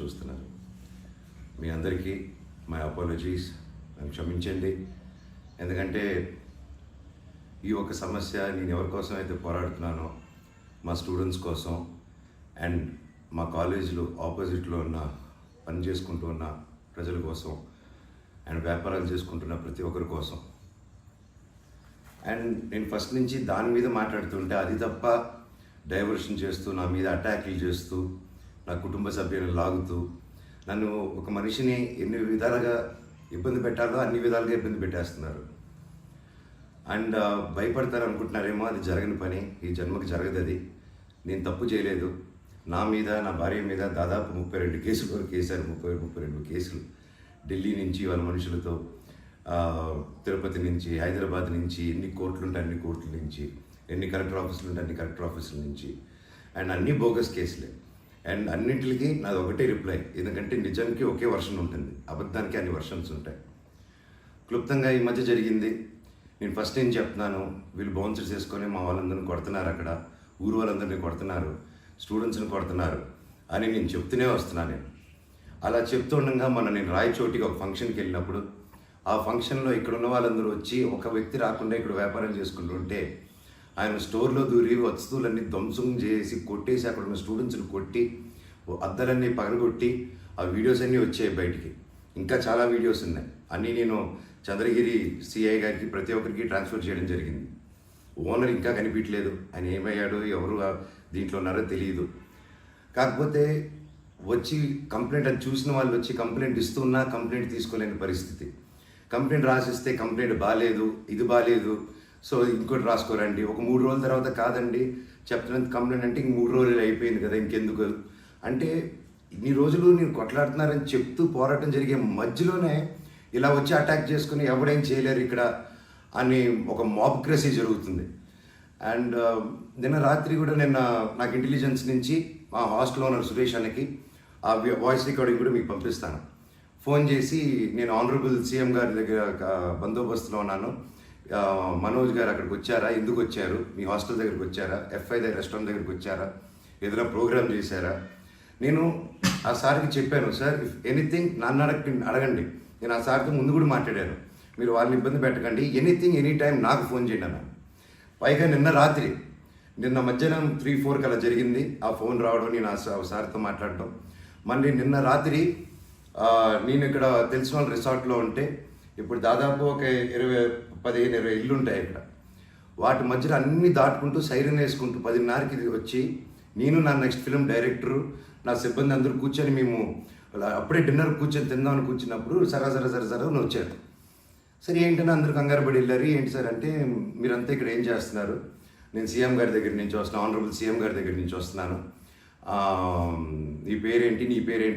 చూస్తున్నారు. మీ అందరికీ my apologies నన్ను క్షమించండి. ఎందుకంటే ఈ ఒక సమస్య నేను ఎవరి కోసం అయితే పోరాడుతున్నానో మా స్టూడెంట్స్ కోసం అండ్ మా కాలేజీలో ఆపోజిట్లో ఉన్న పని చేసుకుంటూ ఉన్న ప్రజల కోసం అండ్ వ్యాపారాలు చేసుకుంటున్న ప్రతి ఒక్కరి కోసం. అండ్ నేను ఫస్ట్ నుంచి దాని మీద మాట్లాడుతుంటే అది తప్ప డైవర్షన్ చేస్తూ నా మీద అటాక్లు చేస్తూ నా కుటుంబ సభ్యులను లాగుతూ నన్ను ఒక మనిషిని ఎన్ని విధాలుగా ఇబ్బంది పెట్టాలో అన్ని విధాలుగా ఇబ్బంది పెట్టేస్తున్నారు. అండ్ భయపడతారు అనుకుంటున్నారేమో అది జరగని పని ఈ జన్మకు జరగదు అది నేను తప్పు చేయలేదు. నా మీద నా భార్య మీద దాదాపు ముప్పై రెండు కేసులు వరకు వేశారు. ముప్పై ముప్పై రెండు కేసులు. ఢిల్లీ నుంచి వాళ్ళ మనుషులతో తిరుపతి నుంచి హైదరాబాద్ నుంచి ఎన్ని కోర్టులు ఉంటే అన్ని కోర్టుల నుంచి ఎన్ని కలెక్టర్ ఆఫీసులు ఉంటే అన్ని కలెక్టర్ ఆఫీసుల నుంచి. అండ్ అన్ని బోగస్ కేసులే. అండ్ అన్నింటికి నాది ఒకటే రిప్లై. ఎందుకంటే నిజానికి ఒకే వర్షన్ ఉంటుంది. అబద్ధానికి అన్ని వర్షన్స్ ఉంటాయి. క్లుప్తంగా ఈ మధ్య జరిగింది. నేను ఫస్ట్ ఏం చెప్తున్నాను? వీళ్ళు బౌన్సర్స్ వేసుకొని మా వాళ్ళందరిని కొడుతున్నారు అక్కడ. ఊరు వాళ్ళందరినీ కొడుతున్నారు. స్టూడెంట్స్ని కొడుతున్నారు అని నేను చెప్తూనే వస్తున్నాను నేను. అలా చెప్తుండగా మొన్న నేను రాయచోటికి ఒక ఫంక్షన్కి వెళ్ళినప్పుడు ఆ ఫంక్షన్లో ఇక్కడ ఉన్న వాళ్ళందరూ వచ్చి ఒక వ్యక్తి రాకుండా ఇక్కడ వ్యాపారం చేసుకుంటుంటే ఆయన స్టోర్లో దూరి వస్తువులన్నీ ధ్వంసం చేసి కొట్టేసి అక్కడ ఉన్న స్టూడెంట్స్ని కొట్టి అద్దలన్నీ పగలగొట్టి ఆ వీడియోస్ అన్నీ వచ్చాయి బయటికి. ఇంకా చాలా వీడియోస్ ఉన్నాయి. అన్నీ నేను చంద్రగిరి సిఐ గారికి ప్రతి ఒక్కరికి ట్రాన్స్ఫర్ చేయడం జరిగింది. ఓనర్ ఇంకా కనిపించలేదు. ఆయన ఏమయ్యాడు ఎవరు దీంట్లో ఉన్నారో తెలియదు. కాకపోతే వచ్చి కంప్లైంట్ అది చూసిన వాళ్ళు వచ్చి కంప్లైంట్ ఇస్తున్నా కంప్లైంట్ తీసుకోలేని పరిస్థితి. కంప్లైంట్ రాసిస్తే కంప్లైంట్ బాగాలేదు ఇది బాగాలేదు సో ఇంకోటి రాసుకోరండి. ఒక మూడు రోజుల తర్వాత కాదండి చెప్తున్నంత కంప్లైంట్ అంటే ఇంక మూడు రోజులు అయిపోయింది కదా ఇంకెందుకు? అంటే ఇన్ని రోజులు నేను కొట్లాడుతున్నారని చెప్తూ పోరాటం జరిగే మధ్యలోనే ఇలా వచ్చి అటాక్ చేసుకుని ఎవడేం చేయలేరు ఇక్కడ అని ఒక మాబ్క్రసీ జరుగుతుంది. అండ్ నిన్న రాత్రి కూడా నిన్న నాకు ఇంటెలిజెన్స్ నుంచి మా హాస్టల్ ఓనర్ సురేష్ అన్నకి ఆ వాయిస్ రికార్డింగ్ కూడా మీకు పంపిస్తాను. ఫోన్ చేసి నేను ఆనరబుల్ సీఎం గారి దగ్గర బందోబస్తులో ఉన్నాను. మనోజ్ గారు అక్కడికి వచ్చారా? ఎందుకు వచ్చారు? మీ హాస్టల్ దగ్గరికి వచ్చారా? ఎఫ్ఐ దగ్గర రెస్టారెంట్ దగ్గరికి వచ్చారా? ఏదైనా ప్రోగ్రామ్ చేశారా? నేను ఆ సార్కి చెప్పాను సార్ ఇఫ్ ఎనీథింగ్ నన్ను అడగ అడగండి. నేను ఆ సార్తో ముందు కూడా మాట్లాడాను. మీరు వాళ్ళని ఇబ్బంది పెట్టకండి ఎనీథింగ్ ఎనీ టైం నాకు ఫోన్ చేయండి అన్న పైగా నిన్న రాత్రి నిన్న మధ్యాహ్నం త్రీ ఫోర్కి అలా జరిగింది. ఆ ఫోన్ రావడం నేను ఆ సార్తో మాట్లాడటం. మళ్ళీ నిన్న రాత్రి నేను ఇక్కడ తెలిసిన వాళ్ళ రిసార్ట్లో ఉంటే ఇప్పుడు దాదాపు ఒక ఇరవై పదిహేను ఇరవై ఇల్లు ఉంటాయి ఇక్కడ. వాటి మధ్యలో అన్నీ దాటుకుంటూ సైరన్ వేసుకుంటూ పదిన్నరకి వచ్చి నేను నా నెక్స్ట్ ఫిలిం డైరెక్టరు నా సిబ్బంది అందరూ కూర్చొని మేము అలా అప్పుడే డిన్నర్ కూర్చొని తిందామని కూర్చున్నప్పుడు సరా సరా సరా సరా అని వచ్చారు. సరే ఏంటని అందరూ కంగారు పడి వెళ్ళారు? ఏంటి సార్ అంటే మీరంతా ఇక్కడ ఏం చేస్తున్నారు? నేను సీఎం గారి దగ్గర నుంచి వస్తున్నాను ఆనరబుల్ సీఎం గారి దగ్గర నుంచి వస్తున్నాను. నీ పేరేంటి నీ పేరేంటి?